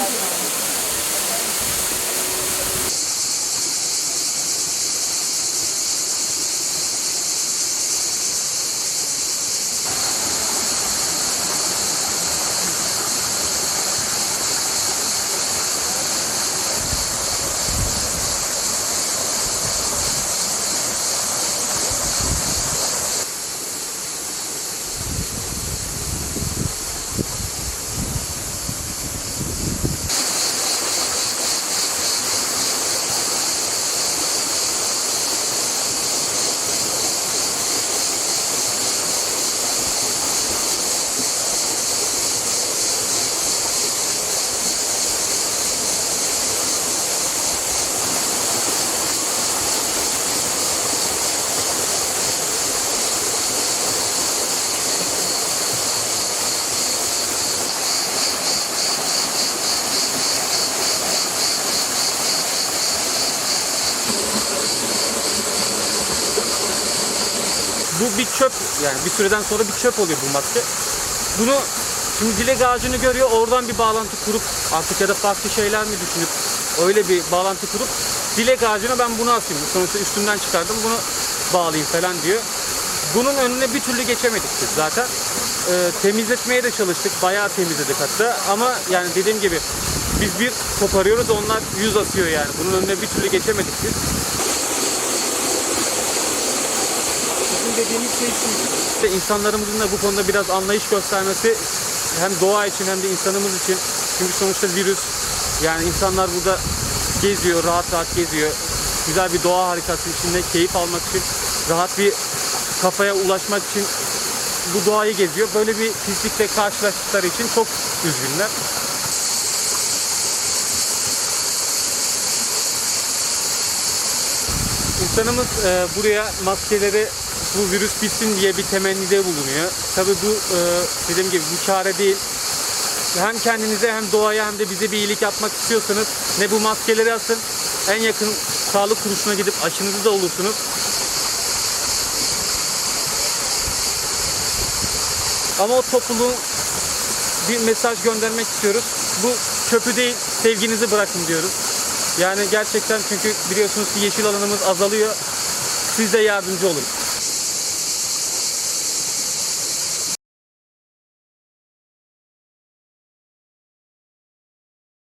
Thank you. Bu bir çöp yani bir süreden sonra bir çöp oluyor bu maske. Bunu şimdi dilek ağacını görüyor oradan bir bağlantı kurup artık ya da farklı şeyler mi düşünüp öyle bir bağlantı kurup dilek ağacına ben bunu asayım. Sonuçta üstümden çıkardım bunu bağlayayım falan diyor. Bunun önüne bir türlü geçemedik biz zaten. Ee, temizletmeye de çalıştık. Bayağı temizledik hatta. Ama yani dediğim gibi biz bir koparıyoruz onlar yüz atıyor yani. Bunun önüne bir türlü geçemedik biz. Sizin dediğiniz şey şu. İnsanlarımızın da bu konuda biraz anlayış göstermesi hem doğa için hem de insanımız için. Çünkü sonuçta virüs yani insanlar burada geziyor, rahat rahat geziyor. Güzel bir doğa harikası içinde keyif almak için, rahat bir kafaya ulaşmak için bu doğayı geziyor. Böyle bir pislikle karşılaştıkları için çok üzgünler. İnsanımız e, buraya maskeleri bu virüs bitsin diye bir temennide bulunuyor. Tabii bu e, dediğim gibi bu çare değil. Hem kendinize hem doğaya hem de bize bir iyilik yapmak istiyorsanız ne bu maskeleri asın en yakın sağlık kuruluşuna gidip aşınızı da olursunuz. Ama o topluluğun bir mesaj göndermek istiyoruz. Bu çöpü değil sevginizi bırakın diyoruz. Yani gerçekten çünkü biliyorsunuz ki yeşil alanımız azalıyor. Siz de yardımcı olun.